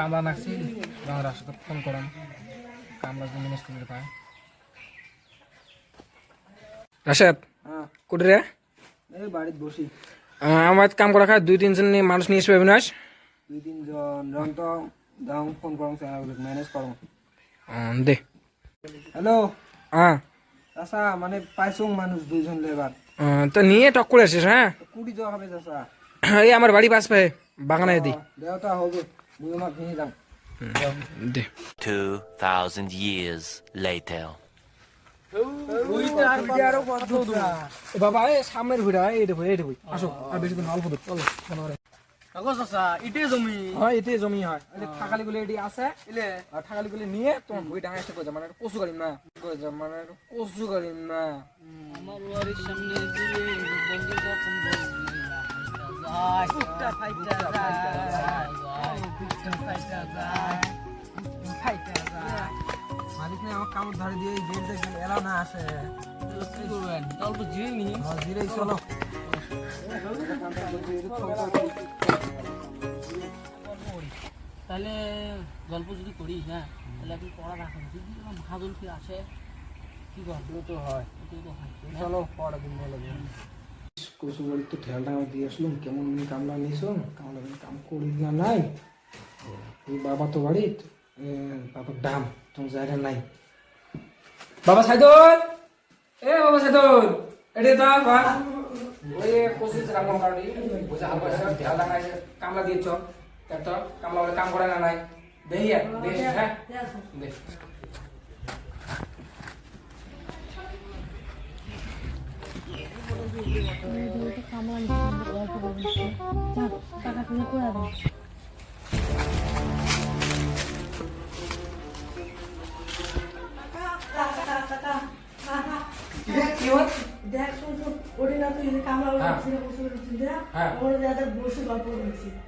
কামলা নাকছি গাঁৱৰ ৰাস্তাত ফোন কৰাম কামলা যদি মিনিষ্টাৰ পায়। রাশেদ হ্যাঁ। কোটি রে? এই বাড়িত বসি। আমার কাম করা খায় দুই তিনজন মানুষ নিয়ে আসবে অবিনাশ। দুই তিনজন রং তো দাম ফোন করম ম্যানেজ করম। দে। হ্যালো? হ্যাঁ। চাচা মানে পাইছো মানুষ দুইজন লেবার তো নিয়ে টক করে আসিস হ্যাঁ? কুড়ি যাওয়া হবে চাচা এই আমার বাড়ি পাশ পায়ে বাগানে দি। দেওটা হবে। দে 2,000 years later. বাবা এ সামনের ভিড়া এইটা বই এইটা বই আসো আর বেশি দিন অল্প দূর চলো কাগজ চাচা ইটে জমি। হয় এটাই জমি হয়। এই ঠাকালি গুলো এটি আছে ঠাকালি গুলো নিয়ে তোমার বই ডাঙা এসে কইছে মানে কচু গাড়ি না? মানে একটা কচু গাড়ি না? আমার বাড়ির সামনে দিয়ে বন্ধু যখন বুকটা ফাইটা যায় বুকটা ফাইটা যায় ফাইটা যায় মালিক না আমার কামড় ধরে দিয়ে গেট দেখবেন এলা না আসে। কি করবেন অল্প জিরে নিয়ে জিরেই চলো তাহলে গল্প যদি করি হ্যাঁ? তাহলে আপনি পড়া রাখেন যদি আমার ভাদল কি আসে কি গল্প তো হয়। তো হয়। চলো পড়া দিন বলে কচু গাড়ি তো ঠেল টাঙা দিয়ে আসলাম, কেমন আমি কামলা নিয়েছ কামলা কাম করি না নাই। এই বাবা তো বাড়ি বাবার দাম তোমার জায়গা নাই। বাবা সাইদুল! এ, বাবা সাইদুল! এটি তো ঘর ওই কচু কাম কারণে বুঝা হালকা ঠেল টাঙা কামলা দিয়েছ। তো কামলা কাম করে না নাই। দেশ হ্যাঁ?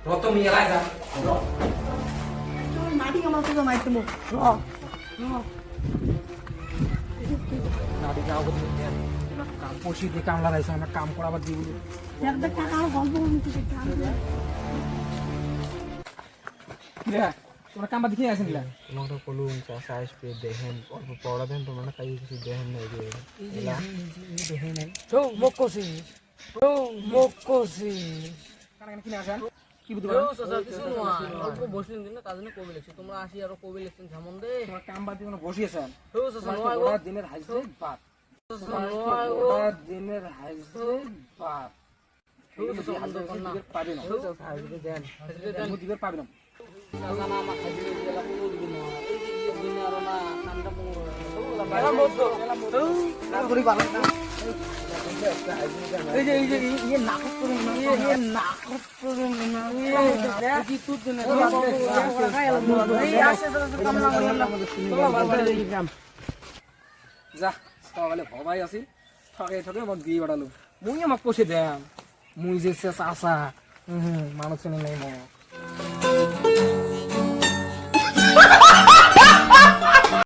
রতন নিয়ে যা। তুই মাটি কামাল থেকে মাইতে মুখ র বলি কাম পড়ছি দিয়ে কামলা রাইছে আমরা কাম করাবার করছি তোমরা কামবা দেখি আছেন কিলা তোমাকে কলু চাষা আসবে দেখেন অল্প পড়া দেন তোমার কাজ কিছু দেখেন নাই যে। তো কানা কানা কিনে আসেন? কি কিছু নয় অল্প বসলেন দিন না তার জন্য কবি লিখছি তোমরা আসি আরও কবি লিখছেন যেমন দে। তোমরা কামবা দিয়ে বসিয়েছেন? ও গো। ওরা দিনের গো ওরা দিনের হাইছে বাপ পাবে না পাবে না না এই যে না এই যে ইয়ে নাকচ করুন না ইয়ে নাকচ করুন না ইয়ে কি তুই দিনে যা সকালে ভবাই আছি ঠকে ঠকে আমাক দিয়ে বেড়ালো মুই আমাক পয়সা দেন মুই যে চাষা হুম মানুষ চিনি নাই মোক।